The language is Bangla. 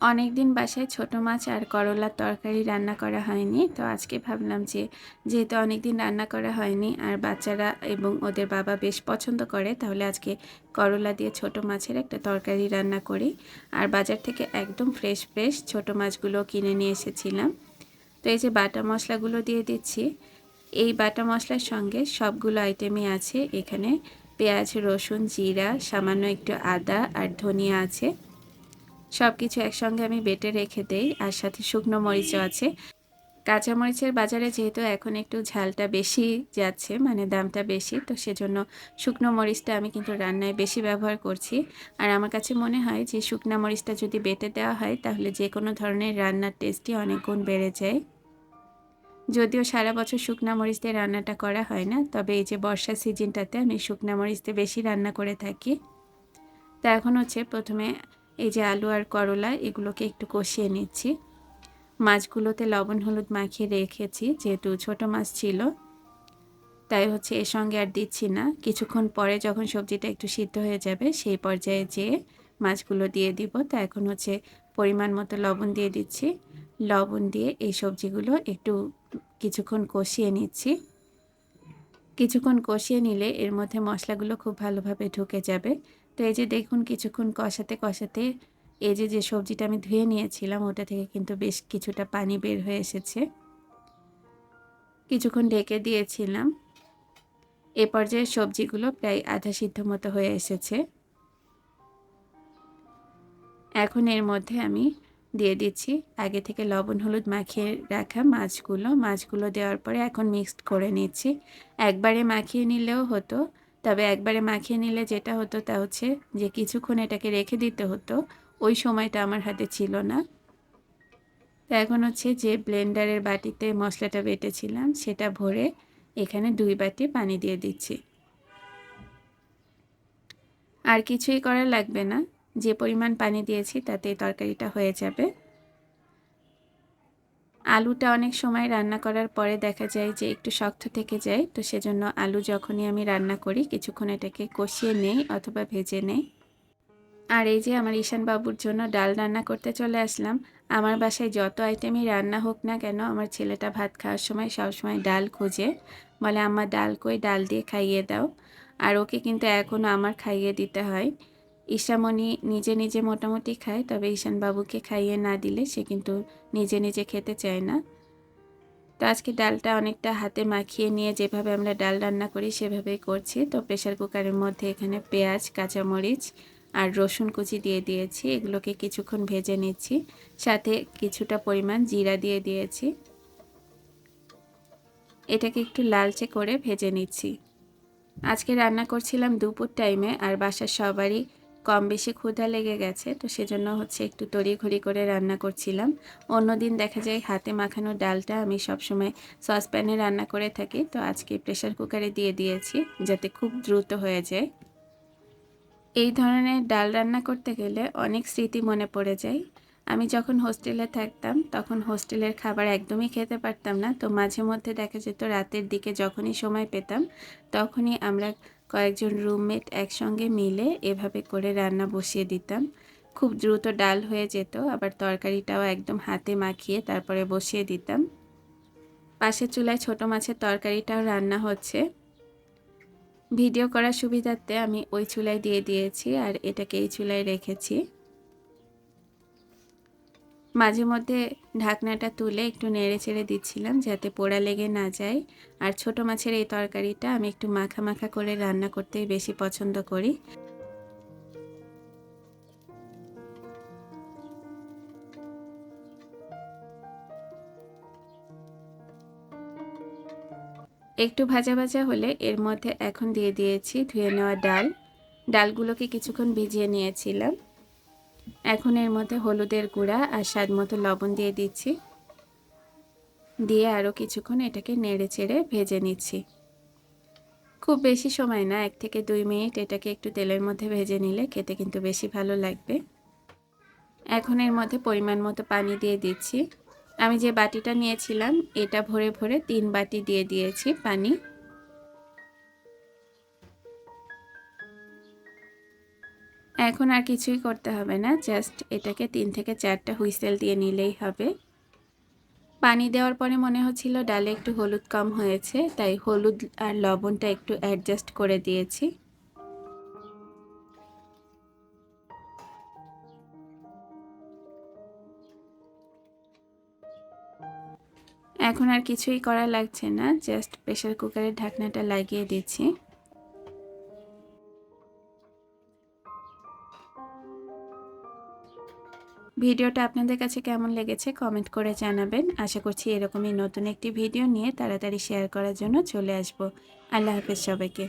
অনেক দিন বাসায় ছোট মাছ আর করলার তরকারি রান্না করা হয়নি। তো আজকে ভাবলাম যে, যেহেতু অনেক দিন রান্না করা হয়নি আর বাচ্চারা এবং ওদের বাবা বেশ পছন্দ করে, তাহলে আজকে করলা দিয়ে ছোট মাছের একটা তরকারি রান্না করি। আর বাজার থেকে একদম ফ্রেশ ফ্রেশ ছোট মাছগুলো কিনে নিয়ে এসেছিলাম। তো এই যে বাটা মশলাগুলো দিয়ে দিচ্ছি। এই বাটা মশলার সঙ্গে সবগুলো আইটেমই আছে। এখানে পেঁয়াজ, রসুন, জিরা, সামান্য একটু আদা আর ধনিয়া আছে। সব কিছু একসঙ্গে আমি বেটে রেখে দেই, আর সাথে শুকনো মরিচও আছে। কাঁচামরিচের বাজারে যেহেতু এখন একটু ঝালটা বেশি যাচ্ছে মানে দামটা বেশি, তো সেজন্য শুকনো মরিচটা আমি কিন্তু রান্নায় বেশি ব্যবহার করছি। আর আমার কাছে মনে হয় যে শুকনো মরিচটা যদি বেটে দেওয়া হয়, তাহলে যে কোনো ধরনের রান্নার টেস্টই অনেক গুণ বেড়ে যায়। যদিও সারা বছর শুকনা মরিচ দিয়ে রান্নাটা করা হয় না, তবে এই যে বর্ষার সিজনটাতে আমি শুকনা মরিচ দিয়ে বেশি রান্না করে থাকি। তা এখন হচ্ছে প্রথমে এই যে আলু আর করলা, এগুলোকে একটু কষিয়ে নিচ্ছি। মাছগুলোতে লবণ হলুদ মাখিয়ে রেখেছি, যেহেতু ছোট মাছ ছিল। তাই হচ্ছে এর সঙ্গে আর দিচ্ছি না। কিছুক্ষণ পরে যখন সবজিটা একটু সিদ্ধ হয়ে যাবে, সেই পর্যায়ে যেয়ে মাছগুলো দিয়ে দিব, তা এখন হচ্ছে পরিমাণ মতো লবণ দিয়ে দিচ্ছি। লবণ দিয়ে এই সবজিগুলো একটু কিছুক্ষণ কষিয়ে নিচ্ছি। কিছুক্ষণ কষিয়ে নিলে এর মধ্যে মশলাগুলো খুব ভালোভাবে ঢুকে যাবে। তো এই যে দেখুন কিছুক্ষণ কষাতে কষাতে এই যে যে সবজিটা আমি ধুয়ে নিয়েছিলাম, ওটা থেকে কিন্তু বেশ কিছুটা পানি বের হয়ে এসেছে। কিছুক্ষণ ঢেকে দিয়েছিলাম। এ পর্যায়ে সবজিগুলো প্রায় আধা সিদ্ধ মতো হয়ে এসেছে। এখন এর মধ্যে আমি দিয়ে দিচ্ছি। আগে থেকে লবণ, হলুদ মাখিয়ে রাখা মাছগুলো। মাছগুলো দেওয়ার পরে এখন মিক্সড করে নিচ্ছি। একবারে মাখিয়ে নিলেও হতো। তবে একবারে মাখিয়ে নিলে যেটা হতো তা হচ্ছে যে কিছুক্ষণ এটাকে রেখে দিতে হতো। ওই সময়টা আমার হাতে ছিল না। তো এখন হচ্ছে যে ব্লেন্ডারের বাটিতে মশলাটা বেটেছিলাম, সেটা ভরে এখানে দুই বাটি পানি দিয়ে দিচ্ছি। আর কিছুই করা লাগবে না। যে পরিমাণ পানি দিয়েছি তাতে তরকারিটা হয়ে যাবে। আলুটা অনেক সময় রান্না করার পরে দেখা যায় যে একটু শক্ত থেকে যায়, তো সেজন্য আলু যখনই আমি রান্না করি কিছুক্ষণ এটাকে কষিয়ে নেই অথবা ভেজে নেই। আর এই যে আমার ঈশান বাবুর জন্য ডাল রান্না করতে চলে আসলাম, আমার বাসায় যত আইটেমই রান্না হোক না কেন আমার ছেলেটা ভাত খাওয়ার সময় সবসময় ডাল খোঁজে। বলে আমার ডাল কই? ডাল দিয়ে খাইয়ে দাও। আর ওকে কিন্তু এখনও আমার খাইয়ে দিতে হয়। ঈশামণি নিজে নিজে মোটামুটি খায়, তবে ঈশান বাবুকে খাইয়ে না দিলে সে কিন্তু নিজে নিজে খেতে চায় না। তো আজকে ডালটা অনেকটা হাতে মাখিয়ে নিয়ে যেভাবে আমরা ডাল রান্না করি সেভাবেই করছি। তো প্রেশার কুকারের মধ্যে এখানে পেঁয়াজ, কাঁচামরিচ আর রসুন কুচি দিয়ে দিয়েছি। এগুলোকে কিছুক্ষণ ভেজে নিচ্ছি। সাথে কিছুটা পরিমাণ জিরা দিয়ে দিয়েছি। এটাকে একটু লালচে করে ভেজে নিচ্ছি। আজকে রান্না করছিলাম দুপুর টাইমে আর বাসার সবারই কম বেশি ক্ষুধা লেগে গেছে, তো সেজন্য হচ্ছে একটু তড়িঘড়ি করে রান্না করছিলাম। অন্যদিন দেখা যায় হাতে মাখানো ডালটা আমি সবসময় সসপ্যানে রান্না করে থাকি, তো আজকে প্রেশার কুকারে দিয়ে দিয়েছি যাতে খুব দ্রুত হয়ে যায়। এই ধরনের ডাল রান্না করতে গেলে অনেক স্মৃতি মনে পড়ে যায়। আমি যখন হোস্টেলে থাকতাম, তখন হোস্টেলের খাবার একদমই খেতে পারতাম না, তো মাঝে মধ্যে দেখা যেত রাতের দিকে যখনই সময় পেতাম, তখনই আমরা কয়েকজন রুমমেট একসঙ্গে মিলে এভাবে করে রান্না বসিয়ে দিতাম। খুব দ্রুত ডাল হয়ে যেত, আবার তরকারিটাও একদম হাতে মাখিয়ে তারপরে বসিয়ে দিতাম। পাশের চুলায় ছোট মাছের তরকারিটাও রান্না হচ্ছে। ভিডিও করার সুবিধার্থে আমি ওই চুলায় দিয়ে দিয়েছি আর এটাকে এই চুলায় রেখেছি। মাঝে মধ্যে ঢাকনাটা তুলে একটু নেড়ে চেড়ে দিচ্ছিলাম যাতে পোড়া লেগে না যায়। আর ছোট মাছের এই তরকারিটা আমি একটু মাখা মাখা করে রান্না করতেই বেশি পছন্দ করি। একটু ভাজা ভাজা হলে এর মধ্যে এখন দিয়ে দিয়েছি ধুয়ে নেওয়া ডাল। ডালগুলোকে কিছুক্ষণ ভিজিয়ে নিয়েছিলাম। এখন এর মধ্যে হলুদের গুঁড়া আর স্বাদ মতো লবণ দিয়ে দিচ্ছি। দিয়ে আরও কিছুক্ষণ এটাকে নেড়ে চেড়ে ভেজে নিচ্ছি। খুব বেশি সময় না, এক থেকে দুই মিনিট এটাকে একটু তেলের মধ্যে ভেজে নিলে খেতে কিন্তু বেশি ভালো লাগবে। এখন এর মধ্যে পরিমাণ মতো পানি দিয়ে দিচ্ছি। আমি যে বাটিটা নিয়েছিলাম, এটা ভরে ভরে তিন বাটি দিয়ে দিয়েছি পানি। এখন আর কিছুই করতে হবে না জাস্ট এটাকে তিন থেকে চারটা হুইসেল দিয়ে নিলেই হবে। পানি দেওয়ার পরে মনে হচ্ছিল ডালে একটু হলুদ কম হয়েছে, তাই হলুদ আর লবণটা একটু অ্যাডজাস্ট করে দিয়েছি। এখন আর কিছুই করা লাগছে না জাস্ট প্রেশার কুকারের ঢাকনাটা লাগিয়ে দিচ্ছি। ভিডিওটা আপনাদের কাছে কেমন লেগেছে কমেন্ট করে জানাবেন। আশা করছি এরকমই নতুন একটি ভিডিও নিয়ে তাড়াতাড়ি শেয়ার করার জন্য চলে আসব। আল্লাহ হাফেজ সবাইকে।